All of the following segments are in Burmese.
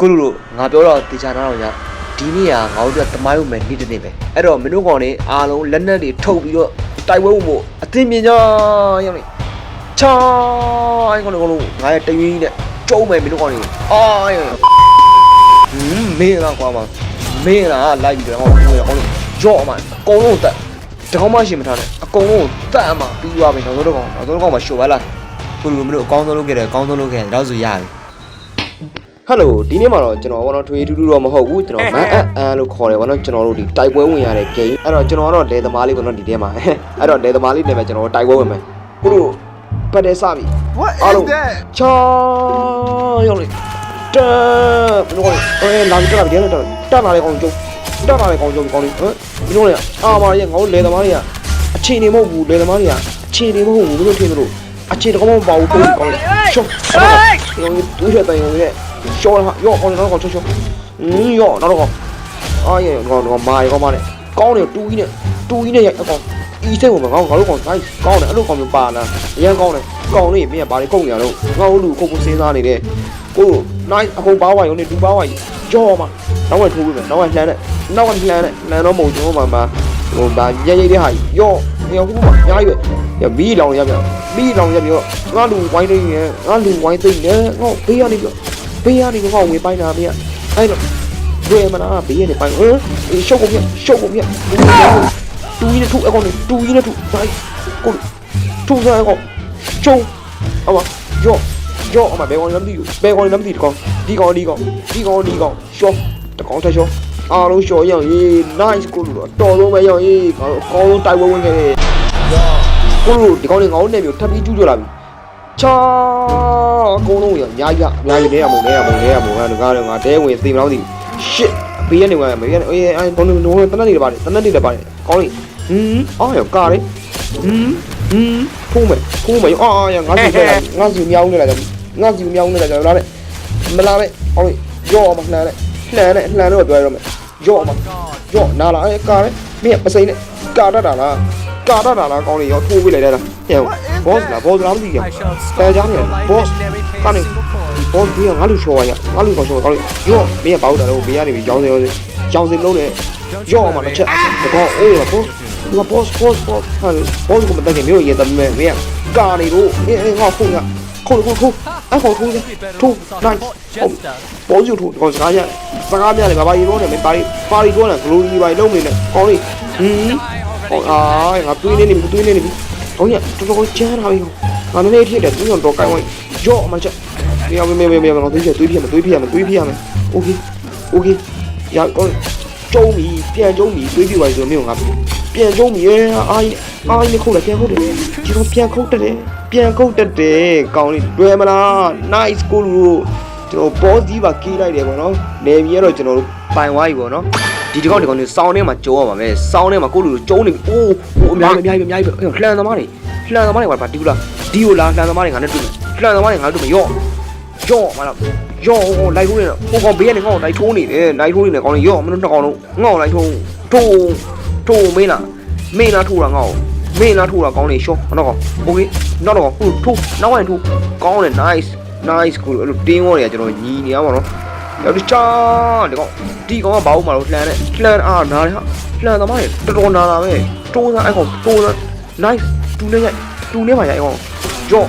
ကိုလူတို့ငါပြောတော့တေချာနာတော့ညဒီနေ့ကငါတို့ကတမိုင်းဝင်မယ်နေ့တစ်နေ့ပဲအဲ့တော့မင်းတို့ကောင်တွေအားလုံးလက်နက်တွေထုတ်ပြီးတော့တိုက်ပွဲဝင်ဖို့အသင်မြင်ကြရောက်နေချာအဲ့ကောင်တို့ငါရဲ့တရွေးနဲ့ကျုံးမယ်မင်းတို့ကောင်တွေအာဟင်းမင်းလားကွာမမင်းလားလိုက်ပြီးတော့ဟောဟိုရောင်းရော့အမအကုန်လုံးတက်တကောင်းမှရှင်မထားနဲ့အကုန်လုံးတက်အမပြီးသွားပြီနောက်ဆုံးတော့ကောင်နောက်ဆုံးတော့ကောင်မှရှိုးပါလားကိုလူမင်းတို့အကောင်းဆုံးလုပ်ခဲ့တယ်အကောင်းဆုံးလုပ်ခဲ့တယ်တော့ဆိုရပြီ ဟယ်လိုဒီနေ့မှာတော့ကျွန်တော်ကတော့ထွေထူးထူးတော့မဟုတ်ဘူးကျွန်တော်မန်အပ်အန်လို့ခေါ်တယ်ဗောနော်ကျွန်တော်တို့ဒီတိုက်ပွဲဝင်ရတဲ့ game အဲ့တော့ကျွန်တော်ကတော့လေသမားလေးဗောနော်ဒီထဲမှာအဲ့တော့လေသမားလေးနဲ့ပဲကျွန်တော်တိုက်ပွဲဝင်မယ်ကိုတို့ပတ်တယ်စပြီ What အား is လုံး that? ချာရောက်လေတာဘယ်လိုလဲအဲလာကြတာဒီထဲတော့တက်လာလေကောင်ကျုံတက်လာလေကောင်ကျုံကောင်လေးဟမ်ဒီလိုလေအာမာရဲ့ငါတို့လေသမားတွေကအခြေအနေမဟုတ်ဘူးလေသမားတွေကအခြေအနေမဟုတ်ဘူးဘယ်လိုထင်သလိုအခြေတကောင်းမပေါ့ဘူးတိုးကောင်လေးရှော့ဒီကောင်တူးရတဲ့ကောင်လေး ရှော့ဟာရောကောင်လေးတော့ကောင်ချောချောอืมရောနောက်တော့ကောင်အာရဲ့ကောင်ကောင်မာရေကောင်မာနဲ့ကောင်းတယ်တူကြီးနဲ့တူကြီးနဲ့ရိုက်အကောင်ဤစိတ်ကိုမကောင်းငါတို့ကောင်တိုင်းကောင်းတယ်အဲ့လိုကောင်မျိုးပါလားအရင်ကောင်းတယ်ကောင်းလေးမင်းကဘာတွေကုန်နေရတော့ငါတို့လူခုတ်ခုစဉ်းစားနေတယ်ကို nice အကုန်ပါဝါရုံနဲ့ဒူပါဝါကြီးကြောမှာနောက်ဝက်ထိုးပြီးမယ်နောက်ဝက်လှမ်းနဲ့နောက်ကလှမ်းနဲ့လှမ်းတော့မဟုတ်ကျွန်တော်မှမှာဟိုဗာရဲရဲတဲ့ဟာကြီးရောရောဟိုမှာအများကြီးပဲရမီးလောင်ရပြမီးလောင်ရပြငါလူဝိုင်းနေငါလူဝိုင်းသိနေငါဘေးရနေပြ ဘေးရနေငါဝင်ပိုင်းတာမင်းအဲ့တော့ဘယ်မနာဘေးရနေပိုင်းဟမ်ရှုပ်ကုန်ပြရှုပ်ကုန်ပြတူကြီးနဲ့ထူအကောင်နဲ့တူကြီးနဲ့ထူဒါကိုထူစားအကောင်ကျုံအမရောရောအမဘယ်ကောင်လဲမသိဘူးဘယ်ကောင်လဲမသိတကောင်ဒီကောင်ဒီကောင်ဒီကောင်ဒီကောင်ရှော့တကောင်ထက်ရှော့အားလုံးရှော့ရအောင်ရေး nice ကိုလူတော့တော်ဆုံးပဲရအောင်ရေးငါတို့အကောင်းဆုံးတိုက်ပွဲဝင်ခဲ့တယ်ကိုလူဒီကောင်လေးငါတို့နေမျိုးထပ်ပြီးကျူးကျော်လာပြီ ချာအကုန်လုံးရအများကြီးအများကြီးနေရမို့နေရမို့နေရမို့ငါတို့ငါတို့ငါတဲဝင်သေမလို့သိ shit ဘေးကနေဝင်ဘေးကနေအေးအဲဘုံလုံးလုံးတနက်နေတယ်ပါတယ်တနက်နေတယ်ပါတယ်ကောင်းလေးဟင်းအော်ရကားလေးဟင်းဟင်းဖုံးမယ်ဖုံးမယ်အာရငါစီဖက်လာငါစီမြောင်းနေတာကြငါစီမြောင်းနေတာကြလာတဲ့မလာနဲ့အော်လေးရော့မလှမ်းနဲ့လှမ်းနဲ့လှမ်းတော့ပြောရတော့မယ်ရော့မရော့နာလာအဲကားလေးမင်းပစိမ့်နဲ့ကာတတ်တာလားကာတတ်တာလားကောင်းလေးရောထိုးပေးလိုက်တာ ဟဲ့ဘောစ်လားဘောစ်လားမသိကြအဲကြားနေဘောစ်ကနေဘောဒီကငါလူချော်ရငါလူကောင်ချော်ကောင်းရော့မင်းကပေါက်တာတော့ဘေးကနေပြီးရောင်းစေရောင်းစေရောင်းစေလုံးနဲ့ရော့အောင်မတစ်ချက်တော့အေးဘောဒီကဘောစ်ဘောစ်ဘောစ်ဟာဘောစ်ကမတက်ခင်မျိုးရေတမဲမင်းကကာနေလို့အေးအေးငါခုန်ရခုန်ခုန်ခုန်အခေါ်ခုန်ထိုးနိုင်ဘောစီထိုးကောင်စကားရစကားများလေဘာဘာရေတော့နေမပါရီပါရီတော့နေဂလိုရီပါလုံးနေနဲ့ကောင်းလေးဟင်းဟောအာငါတွေးနေနေပြီတွေးနေနေ ။ဟုတ်ရတော်တော်ကြားတာပဲ။ငါနည်းနည်းထိတယ်သူကတော့ကိုင်းဝိုင်းကြော့အမချက်။မရမရမရမရငါသွေးချက်သွေးဖြစ်မယ်သွေးဖြစ်ရမယ်သွေးဖြစ်ရမယ်။ Okay okay ရတော့ကျုံပြီပြန်ကျုံပြီသွေးပြပါဆိုမျိုးငါပြန်ကျုံပြီအားကြီးအားကြီးခုတ်လိုက်ပြန်ခုတ်တယ်ကျွန်တော်ပြန်ခုတ်တယ်ပြန်ခုတ်တက်တယ်ကောင်းလေးတွေ့မလား nice ကိုလူတို့ကျွန်တော်ပေါ်စီးပါကေးလိုက်တယ်ပေါ့နော်နေပြီးတော့ကျွန်တော်တို့ပိုင်သွားပြီပေါ့နော် ဒီဒီကောက်ဒီကောက်နေစောင်းထဲမှာကျုံးရမှာပဲစောင်းထဲမှာကိုလူကျုံးနေပြီအိုးဟိုအများကြီးအများကြီးအများကြီးလှန်သမားတွေလှန်သမားတွေကပါဒီကူလားဒီကိုလားလှန်သမားတွေငါနဲ့တွေ့မယ်လှန်သမားတွေငါတို့မရော့ ရော့မလားရော့ဟိုလိုက်ထိုးနေတော့ဟိုကောင်ဘေးကနေငေါ့လိုက်ထိုးနေတယ်လိုက်ထိုးနေတယ်ကောင်လေးရော့မလို့နှစ်ကောင်လုံးငေါ့လိုက်ထိုးထိုးထိုးမင်းလားမင်းလားထိုးတာငေါ့မင်းလားထိုးတာကောင်းနေရှော့နောက်ကောင်โอเคနောက်တော့ဟိုထိုးနောက်ဝင်ထိုးကောင်းတယ် nice nice ကိုအဲ့လိုတင်းဝေါ်တွေကကျွန်တော်ညီနေရပါတော့ ရောက်ဒီချာဒီကောင်ဒီကောင်ကဘာလို့မလို့လှမ်းနဲ့လှမ်းအားနားလေဟာလှမ်းသမားတွေတော်တော်နာတာပဲတိုးစားအဲ့ကောင်တိုးစား nice တူနေရိုက်တူနေပါရိုက်ကောင်ရော့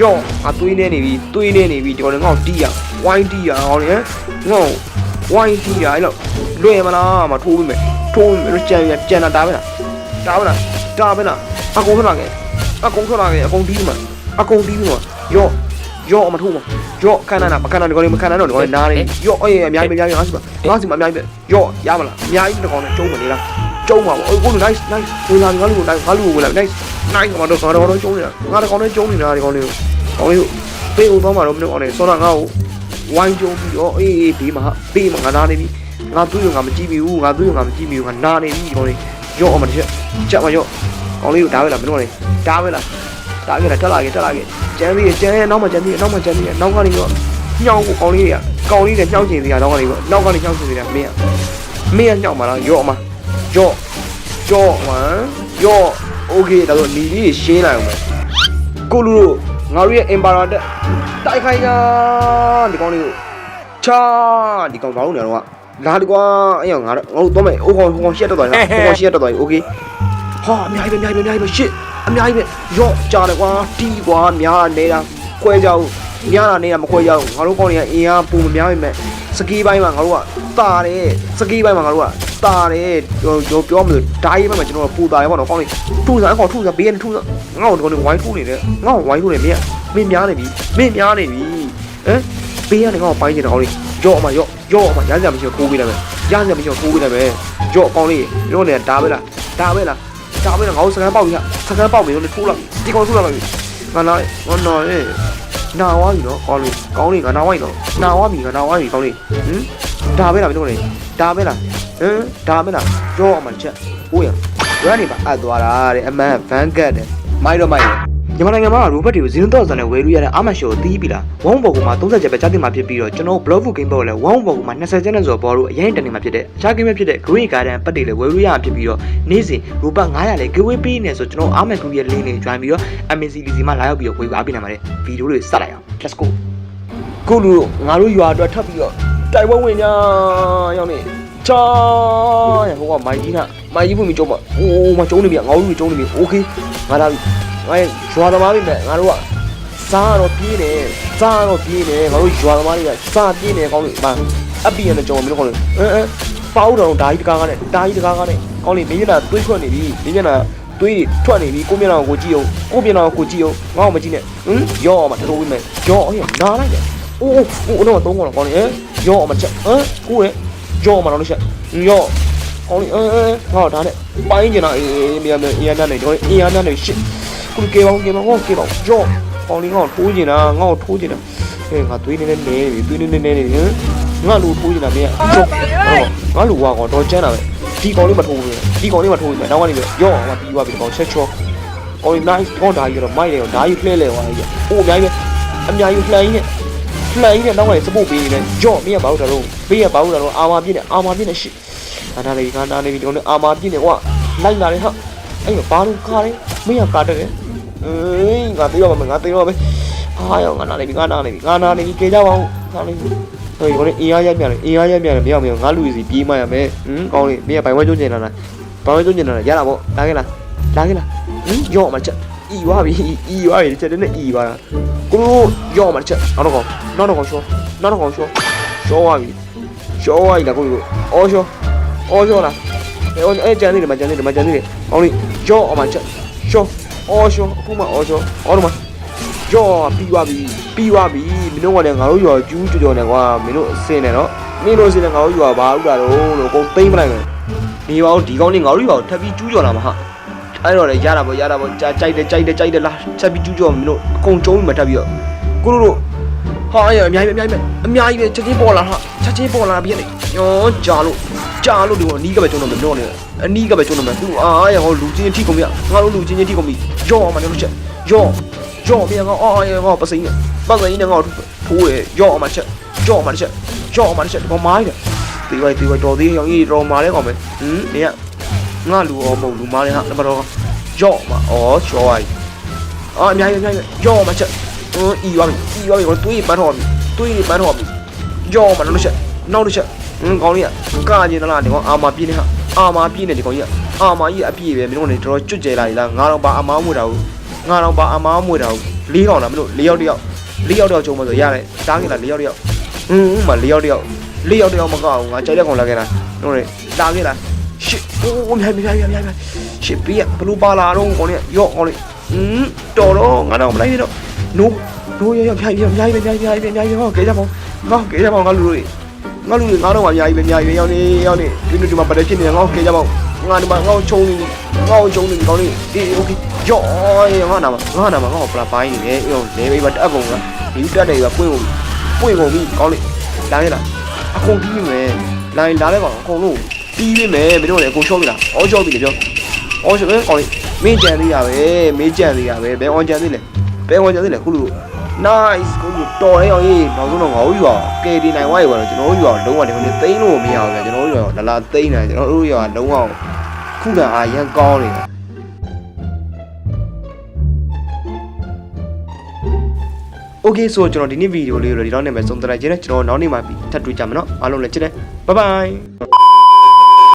ရော့အသွေးနေနေပြီသွေးနေနေပြီဒီကောင်လည်းငေါ့တီးရဝိုင်းတီးရအောင်လေငေါ့ဝိုင်းတီးရအဲ့လိုလွယ်မလားမထိုးပြီးမယ်ထိုးပြီးမယ်ကြံရကြံတာတာပဲလားတာပဲလားတာပဲလားအကုန်ထွက်လာခဲ့အကုန်ထွက်လာခဲ့အကုန်တီးမှာအကုန်တီးမှာရော့ရော့မထိုးမှာ ရော့ခဏနာမခဏနာဒီကောင်လေးမခဏနာတော့ဒီကောင်လေးနားနေရော့အေးအများကြီးအများကြီးငါစီပါငါစီမှာအများကြီးပဲရော့ရမလားအများကြီးဒီကောင်လေးကျုံးမနေလားကျုံးပါဘောအိုးကို nice nice ဝင်လာငါလူကို nice ငါလူကိုဝင်လာ nice nice ငါတော့ငါတော့ကျုံးနေတာငါတော့ကောင်လေးကျုံးနေတာဒီကောင်လေးကောင်းလေးပေးဦးသွားမှာတော့မင်းအောင်နေစောနာငါ့ကိုဝိုင်းကြုံပြီးတော့အေးအေးဘေးမှာဘေးမှာငါနာနေပြီငါတွေးရငါမကြည့်မိဘူးငါတွေးရငါမကြည့်မိဘူးငါနာနေပြီကောင်းလေးရော့အောင်မတစ်ချက်ချက်မရော့ကောင်းလေးကိုဒါပဲလားမင်းအောင်နေဒါပဲလား ဒါပဲလားတက်လာခဲ့တက်လာခဲ့ကျန်းသေးကျန်းရဲ့နောက်မှကျန်းသေးနောက်မှကျန်းသေးနောက်ကနေတော့ညောင်းကိုကောင်းလေးတွေကကောင်းလေးတွေညောင်းချင်သေးတာနောက်ကနေတော့နောက်ကနေညောင်းချင်သေးတာမင်းကမင်းကညောင်းမှာလားရော့အမရော့ရော့ဝမ်ရော့โอเคဒါဆိုနီလေးရှင်းလိုက်အောင်မယ်ကိုလူတို့ ငါတို့ရဲ့ Emperor တက်တိုက်ခိုင်းကြဒီကောင်းလေးကို ချာဒီကောင်ဘာလို့နေတော့လာဒီကွာအဲ့ငါတို့ငါတို့တော့မယ်အိုးကောင်ဟိုကောင်ရှက်တက်သွားတယ်ဟိုကောင်ရှက်တက်သွားပြီโอเคဟာအများကြီးပဲအများကြီးပဲအများကြီးပဲရှစ် အများကြီးပဲရော့ကြားတယ်ကွာတီးကွာများနေတာခွဲကြအောင်များတာနေတာမခွဲကြအောင်ငါတို့ကောင်တွေကအင်အားပုံမများပြီမဲ့စကီးပိုင်းမှာငါတို့ကတာတယ်စကီးပိုင်းမှာငါတို့ကတာတယ်ဟိုပြောမလို့ဓာတ်ရေးပိုင်းမှာကျွန်တော်ကပူတာရပါတော့ကောင်းလေထူစားအကောင်ထူစားဘေးကနေထူစားငါ့ကိုဒီကောင်တွေဝိုင်းထူနေတယ်ငါ့ကိုဝိုင်းထူနေမင်းမင်းများနေပြီမင်းများနေပြီဟမ်ဘေးကနေငါ့ကိုပိုင်းနေတာကောင်းလေရော့အမရော့ရော့အမရမ်းစရာမရှိဘူးခိုးပေးလိုက်မယ်ရမ်းစရာမရှိဘူးခိုးပေးလိုက်မယ်ရော့အကောင်လေးတို့နေဒါပဲလားဒါပဲလား ဒါပဲလားငါ့ကိုစကန်ပေါက်ပြီဟာစကန်ပေါက်ပြီတို့လေထိုးလာဒီကောင်ထိုးလာပါပြီငါနာငါနာရဲ့နာဝါပြီနော်ကောင်းလေကောင်းလေငါနာဝါပြီနော်နာဝါပြီငါနာဝါပြီကောင်းလေဟမ်ဒါပဲလားမင်းတို့လေဒါပဲလားဟမ်ဒါပဲလားရော့အမချက်ဟိုးရရန်နေပါအပ်သွားတာတဲ့အမှန်ဗန်ကတ်တယ်မိုက်တော့မိုက်တယ် မြန်မာနိုင်ငံမှာရိုဘတ်တွေကိုဇင်းတော့စံနဲ့ဝယ်လို့ရတဲ့အာမရှိုကိုတီးပြီလားဝေါဘော်ကူမှာ30ချက်ပဲကြားတင်မှာဖြစ်ပြီးတော့ကျွန်တော် blog book game ပေါ်လဲဝေါဘော်ကူမှာ20ချက်နဲ့ဆိုဘော်လို့အရင်တနေမှာဖြစ်တဲ့အခြား game ဖြစ်တဲ့ Green Garden ပတ်တွေလဲဝယ်လို့ရမှာဖြစ်ပြီးတော့နေ့စဉ်ရိုဘတ်900လဲ giveaway ပေးနေဆိုကျွန်တော်အာမ group ရဲ့ link တွေ join ပြီးတော့ MCD စီမှာလာရောက်ပြီးတော့ဝယ်ပါပေးနိုင်ပါတယ်ဗီဒီယိုတွေစလိုက်အောင် let's go ခုလူငါတို့ရွာအတွက်ထပ်ပြီးတော့တိုက်ပွဲဝင်ညာရောက်နေချာရဟိုကမိုင်ကြီးကမိုင်ကြီးဖွင့်ပြီးကျုံးပါအိုးမကျုံးနေပြီငါတို့ကျုံးနေပြီโอเคငါလာပြီ ငါရွာသမားတွေမဲ့ငါတို့ကစားတော့ပြင်းတယ်စားတော့ပြင်းတယ်ငါတို့ရွာသမားတွေကစားပြင်းတယ်ကောင်းလို့ဗာအပီရနဲ့ကြော်မလို့ကောင်းလို့အဲအဲပေါတော့ဓာကြီးတကားကနဲ့ဓာကြီးတကားကနဲ့ကောင်းလေမင်းမျက်နှာတွေးထွက်နေပြီမင်းမျက်နှာတွေးထွက်နေပြီကိုမျက်နှာကိုကြည့်အောင်ကိုမျက်နှာကိုကြည့်အောင်ငါ့ကိုမကြည့်နဲ့ဟင်ရောအောင်မတော်ဝိမဲ့ရောအေးနားလိုက်တယ်အိုးအိုးအိုးတော့သုံးကောင်းကောင်းလေရောအောင်မချက်ဟမ်ကိုရဲ့ရောအောင်မလို့ချက်ရောကောင်းလေအဲဟောဒါနဲ့ပိုင်းကျင်တာအေးမြန်မြန်အင်အားနဲ့တော့အင်အားနဲ့ရှစ် ကိုကေပေါင်းကေပေါင်းဟောကေပေါင်းရော့ကောင်းနေငါ့ထိုးကျင်တာငါ့ထိုးကျင်တာဟဲ့ငါသွေးနေနေနေပြီသွေးနေနေနေနေဟမ်ငါလူထိုးကျင်တာမင်းရော့ငါလူဝါကောင်တော့ကျန်းတာပဲဒီကောင်လေးမထိုးဘူးဒီကောင်လေးမထိုးဘူးနောက်ကနေပဲရော့ငါပြီးသွားပြီကောင်ချက်ချောကောင်းနေ nice ကောင်းဒါကြီးတော့မိုက်တယ်ဓာကြီးလှဲလဲသွားကြီးအိုးအများကြီးပဲအများကြီးလှမ်းကြီးနဲ့လှန်ကြီးနဲ့နောက်ကနေစပုတ်ပေးနေတယ်ကြော့မင်းကဘာလို့တာတော့ဘေးကဘာလို့တာတော့အာမာပြည့်နေအာမာပြည့်နေရှစ်ငါနာနေပြီငါနာနေပြီဒီကောင်နဲ့အာမာပြည့်နေကွာလိုက်လာတယ်ဟာအဲ့ဘာလို့ကားလဲ မင်းကကားတယ်အေးငါသေးတော့မယ်ငါသေးတော့မယ်ဟာရောငါနာနေပြီငါနာနေပြီငါနာနေပြီကြေကြပါဦးငါနေပြီဟိုဒီကောင်နဲ့အင်အားရိုက်ပြန်တယ်အင်အားရိုက်ပြန်တယ်မင်းကမင်းငါလူစီပြေးမှရမယ်ဟမ်ကောင်းလေမင်းကဘိုင်ဝဲကျုံကျင်လာလားဘိုင်ဝဲကျုံကျင်လာလားရတာပေါ့လာခဲ့လားလာခဲ့လားဟမ်ရော့မှာချက်ဤွားပြီဤွားပြီချက်တဲ့နဲ့ဤွားတာကိုရော့မှာချက်နောက်တော့နောက်တော့ရှောနောက်တော့ရှောရှောသွားပြီရှောသွားပြီလားကိုအော်ရှောအော်ရှောလားအဲအဲကြမ်းနေတယ်မကြမ်းနေတယ်မကြမ်းနေတယ်ကောင်းလေရော့အောင်မှာချက် ရှောအော်ရှောအခုမှအော်ရှောအော်တော့မှာရော့ပြီးသွားပြီပြီးသွားပြီမင်းတို့ကလည်းငါတို့ရောကျူးကြော်ကြော်နေကွာမင်းတို့အစင်းနေနော်မင်းတို့အစင်းနေငါတို့ရောဘာဥတာတော့လို့ကိုသိမ့်မလိုက်နဲ့ဒီပါဦးဒီကောင်းလေးငါတို့ရောထပ်ပြီးကျူးကြော်လာမှာဟာအဲ့တော့လေရတာပေါ့ရတာပေါ့ကြကြိုက်တယ်ကြိုက်တယ်ကြိုက်တယ်လားချက်ပြီးကျူးကြော်မင်းတို့အကုန်ကျုံးပြီးမှထပ်ပြီးတော့ကိုတို့တို့ဟာရအများကြီးအများကြီးအများကြီးပဲချက်ချင်းပေါ်လာဟာချက်ချင်းပေါ်လာပြီးနေရောကြာလို့ ကြာလို့ဒီကအနီးကပဲကျုံးတော့မင်းတို့နေအနီးကပဲကျုံးတော့မယ်သူအာရဟောလူချင်းချင်းထိကုန်ပြီငါတို့လူချင်းချင်းထိကုန်ပြီရောမှလည်းချက်ရောရောမြန်ငါအာရငါပစိမ့်နေပစိမ့်နေငါထိုးရရောမှချက်ရောမှချက်ရောမှချက်ဒီကောင်မိုင်းတယ်ဒီဝိုင်းဒီဝိုင်းတော်သေးရောင်ကြီးတော်မာလဲကောင်ပဲဟမ်နေကငါလူအောမဟုတ်လူမာလဲဟာတော့ရောမှဩရှောလိုက်အာအများကြီးအများကြီးရောမှချက်အင်းဤရွာပြီဤရွာပြီကိုတွေးပန်းတော်ပြီတွေးပန်းတော်ပြီရောမှနောက်တစ်ချက်နောက်တစ်ချက် အင်းကောင်းလေးကကာကျင်သလားဒီကောင်အာမာပြင်းနေဟာအာမာပြင်းနေဒီကောင်ကြီးအာမာကြီးအပြည့်ပဲမင်းတို့နေတော်တော်ကျွတ်ကျဲလာပြီလားငါတော့ဘာအာမာမွေတာဘူးငါတော့ဘာအာမာမွေတာဘူးလေးကောင်လားမင်းတို့လေးယောက်တယောက်လေးယောက်တယောက်ကျုံမဆိုရတယ်တားခင်လားလေးယောက်တယောက်အင်းမလေးယောက်တယောက်လေးယောက်တယောက်မကောက်ဘူးငါကြိုက်တဲ့ကောင်လာခဲ့လားတို့နေတားခဲ့လားရှစ်အိုးမြိုင်မြိုင်မြိုင်မြိုင်ရှစ်ပြရဘလူပါလာတော့ကောင်လေးရော့ကောင်လေးอืมတော်တော့ငါတော့မလိုက်တော့နိုးနိုးရရဖြိုင်ပြမြိုင်ပဲမြိုင်မြိုင်ပဲမြိုင်ပဲဟောကေကြပါငါကေကြပါငါလူတွေ ငါလူတွေငါတော့ငါမြိုင်ပဲမြိုင်ပဲရောက်နေရောက်နေဒီလိုဒီမှာပတ်တယ်ဖြစ်နေငါကေကြပါငါဒီမှာငါချုံနေငါချုံနေကောင်းနေဒီโอเคယောငါနာမငါနာမငါပလာပိုင်းနေတယ်ယောလေဘေးပါတက်ကုန်ကဒီတက်တယ်ကပွင့်ကုန်ပွင့်ကုန်ပြီကောင်းလေလာခဲ့လားအကုန်ပြီးပြီမယ်လာရင်လာလဲပါအကုန်လုံးပြီးပြီမယ်မင်းတို့လည်းအကုန်ရှော့ပြီလားအော်ရှော့ပြီလေပြောအော်ရှော့ပဲကောင်းလေမင်းကြံသေးရပဲမင်းကြံသေးရပဲဘယ်အောင်ကြံသေးလဲ ဘယ်ဝင်ကြသေးလဲခုလူ nice ခုလူတော်ရဲအောင်ရေးနောက်ဆုံးတော့ငါတို့ယူအောင် KD နိုင်ဝိုင်းပါတော့ကျွန်တော်တို့ယူအောင်လုံးဝဒီခုနေသိန်းလို့မရအောင်ဗျာကျွန်တော်တို့ယူအောင်လာလာသိန်းတယ်ကျွန်တော်တို့ယူအောင်လုံးဝခုခံအားရန်ကောင်းနေတာโอ okay ဆိုတော့ကျွန်တော်ဒီနေ့ဗီဒီယိုလေးကိုဒီတော့နေပဲဆုံးသက်လိုက်ခြင်းနဲ့ကျွန်တော်နောက်နေ့မှာထပ်တွေ့ကြမယ်နော်အားလုံးလည်းချစ်တယ် bye bye